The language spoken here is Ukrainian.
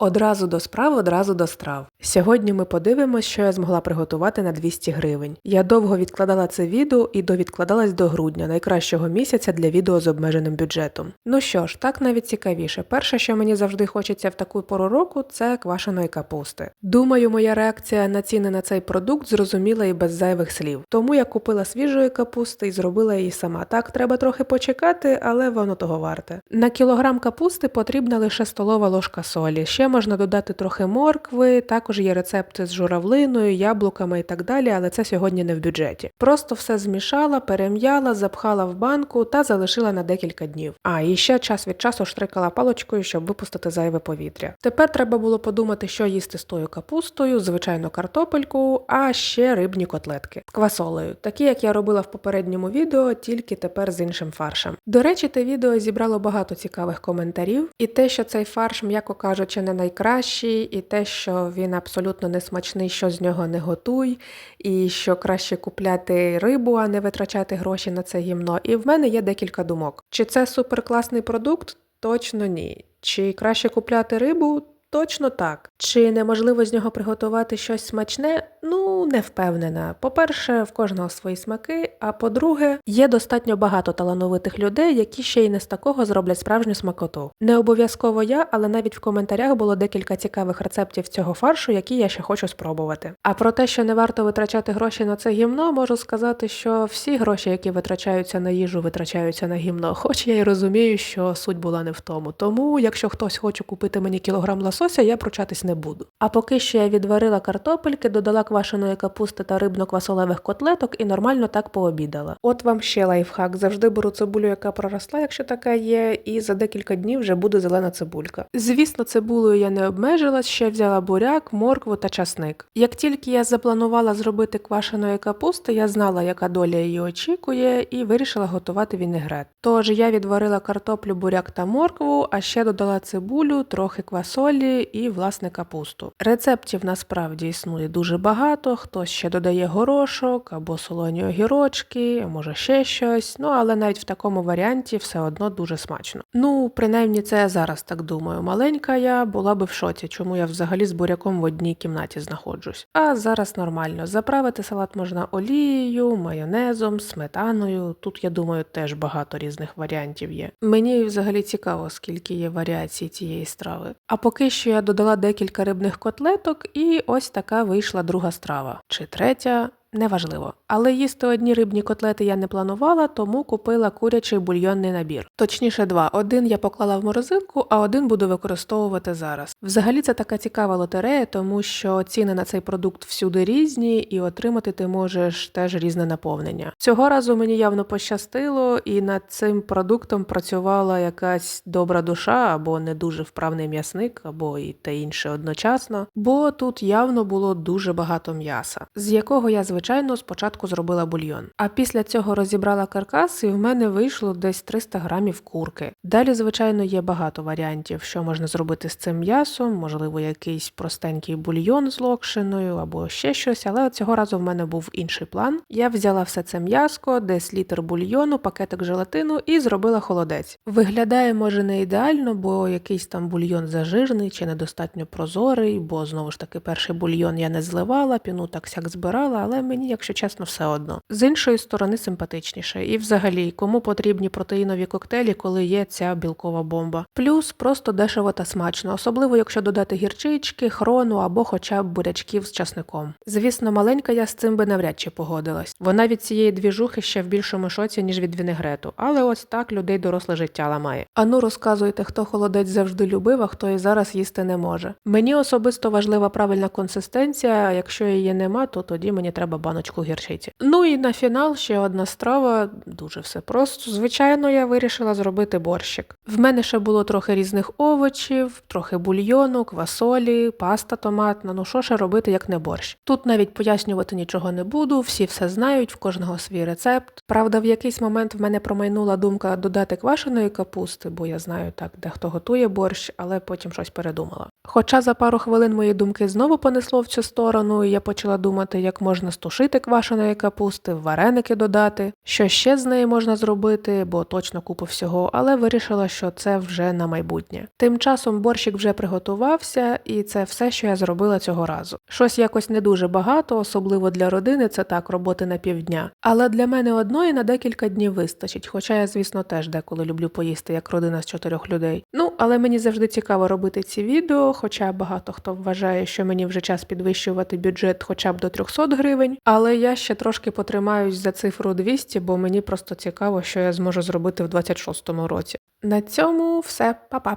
Одразу до справ, одразу до страв. Сьогодні ми подивимось, що я змогла приготувати на 200 гривень. Я довго відкладала це відео і довідкладалась до грудня, найкращого місяця для відео з обмеженим бюджетом. Ну що ж, так навіть цікавіше. Перше, що мені завжди хочеться в таку пору року, це квашеної капусти. Думаю, моя реакція на ціни на цей продукт зрозуміла і без зайвих слів. Тому я купила свіжої капусти і зробила її сама. Так, треба трохи почекати, але воно того варте. На кілограм капусти потрібна лише столова ложка солі. Ще можна додати трохи моркви, також є рецепти з журавлиною, яблуками і так далі, але це сьогодні не в бюджеті. Просто все змішала, перем'яла, запхала в банку та залишила на декілька днів. А і ще час від часу штрикала паличкою, щоб випустити зайве повітря. Тепер треба було подумати, що їсти з тою капустою, звичайно, картопельку, а ще рибні котлетки з квасолею, такі як я робила в попередньому відео, тільки тепер з іншим фаршем. До речі, те відео зібрало багато цікавих коментарів, і те, що цей фарш, м'яко кажучи, не найкращий, і те, що він абсолютно не смачний, що з нього не готуй, і що краще купляти рибу, а не витрачати гроші на це гімно. І в мене є декілька думок. Чи це суперкласний продукт? Точно ні. Чи краще купляти рибу? Точно так. Чи неможливо з нього приготувати щось смачне? Ну, не впевнена. По-перше, в кожного свої смаки. А по-друге, є достатньо багато талановитих людей, які ще й не з такого зроблять справжню смакоту. Не обов'язково я, але навіть в коментарях було декілька цікавих рецептів цього фаршу, які я ще хочу спробувати. А про те, що не варто витрачати гроші на це гімно, можу сказати, що всі гроші, які витрачаються на їжу, витрачаються на гімно. Хоч я й розумію, що суть була не в тому. Тому, якщо хтось хоче купити мені кілограм лосося, я пручатись не буду. А поки що я відварила картопельки, додала квашеної капусти та рибно-квасолевих котлеток і нормально так пообідала. От вам ще лайфхак. Завжди беру цибулю, яка проросла, якщо така є, і за декілька днів вже буде зелена цибулька. Звісно, цибулею я не обмежилась, ще взяла буряк, моркву та часник. Як тільки я запланувала зробити квашеної капусти, я знала, яка доля її очікує, і вирішила готувати вінегрет. Тож я відварила картоплю, буряк та моркву, а ще додала цибулю, трохи квасолі і власне капусту. Рецептів насправді існує дуже багато. Хтось ще додає горошок або солоні огірочки, може ще щось. Ну але навіть в такому варіанті все одно дуже смачно. Ну, принаймні, це я зараз так думаю. Маленька я була би в шоці, чому я взагалі з буряком в одній кімнаті знаходжусь. А зараз нормально. Заправити салат можна олією, майонезом, сметаною. Тут, я думаю, теж багато різних варіантів є. Мені взагалі цікаво, скільки є варіацій цієї страви. А поки що я додала декілька рибних котлеток, і ось така вийшла друга страва. Чи третя. Неважливо, але їсти одні рибні котлети я не планувала, тому купила курячий бульйонний набір. Точніше, два. Один я поклала в морозилку, а один буду використовувати зараз. Взагалі це така цікава лотерея, тому що ціни на цей продукт всюди різні, і отримати ти можеш теж різне наповнення. Цього разу мені явно пощастило, і над цим продуктом працювала якась добра душа, або не дуже вправний м'ясник, або і те інше одночасно, бо тут явно було дуже багато м'яса, з якого я звичайно звичайно, спочатку зробила бульйон. А після цього розібрала каркас, і в мене вийшло десь 300 грамів курки. Далі, звичайно, є багато варіантів, що можна зробити з цим м'ясом, можливо, якийсь простенький бульйон з локшиною або ще щось, але цього разу в мене був інший план. Я взяла все це м'яско, десь літр бульйону, пакетик желатину і зробила холодець. Виглядає, може, не ідеально, бо якийсь там бульйон зажирний чи недостатньо прозорий, бо знову ж таки перший бульйон я не зливала, піну так сяк збирала, але мені, якщо чесно, все одно. З іншої сторони, симпатичніше. І взагалі, кому потрібні протеїнові коктейлі, коли є ця білкова бомба. Плюс просто дешево та смачно, особливо якщо додати гірчички, хрону або хоча б бурячків з часником. Звісно, маленька я з цим би навряд чи погодилась. Вона від цієї двіжухи ще в більшому шоці, ніж від вінегрету, але ось так людей доросле життя ламає. Ану, розказуйте, хто холодець завжди любив, а хто і зараз їсти не може. Мені особисто важлива правильна консистенція. а Якщо її нема, то тоді мені треба баночку гірчиці. Ну і на фінал ще одна страва, дуже все просто. Звичайно, я вирішила зробити борщик. В мене ще було трохи різних овочів, трохи бульйону, квасолі, паста томатна. Ну що ще робити, як не борщ? Тут навіть пояснювати нічого не буду, всі все знають, в кожного свій рецепт. Правда, в якийсь момент в мене промайнула думка додати квашеної капусти, бо я знаю так, де хто готує борщ, але потім щось передумала. Хоча за пару хвилин мої думки знову понесло в цю сторону, і я почала думати, як можна з тушити квашеної капусти, вареники додати. Що ще з неї можна зробити, бо точно купу всього, але вирішила, що це вже на майбутнє. Тим часом борщик вже приготувався, і це все, що я зробила цього разу. Щось якось не дуже багато, особливо для родини, це так, роботи на півдня. Але для мене одної на декілька днів вистачить, хоча я, звісно, теж деколи люблю поїсти як родина з чотирьох людей. Ну, але мені завжди цікаво робити ці відео, хоча багато хто вважає, що мені вже час підвищувати бюджет хоча б до 300 гривень. Але я ще трошки потримаюсь за цифру 200, бо мені просто цікаво, що я зможу зробити в 26-му році. На цьому все, па-па!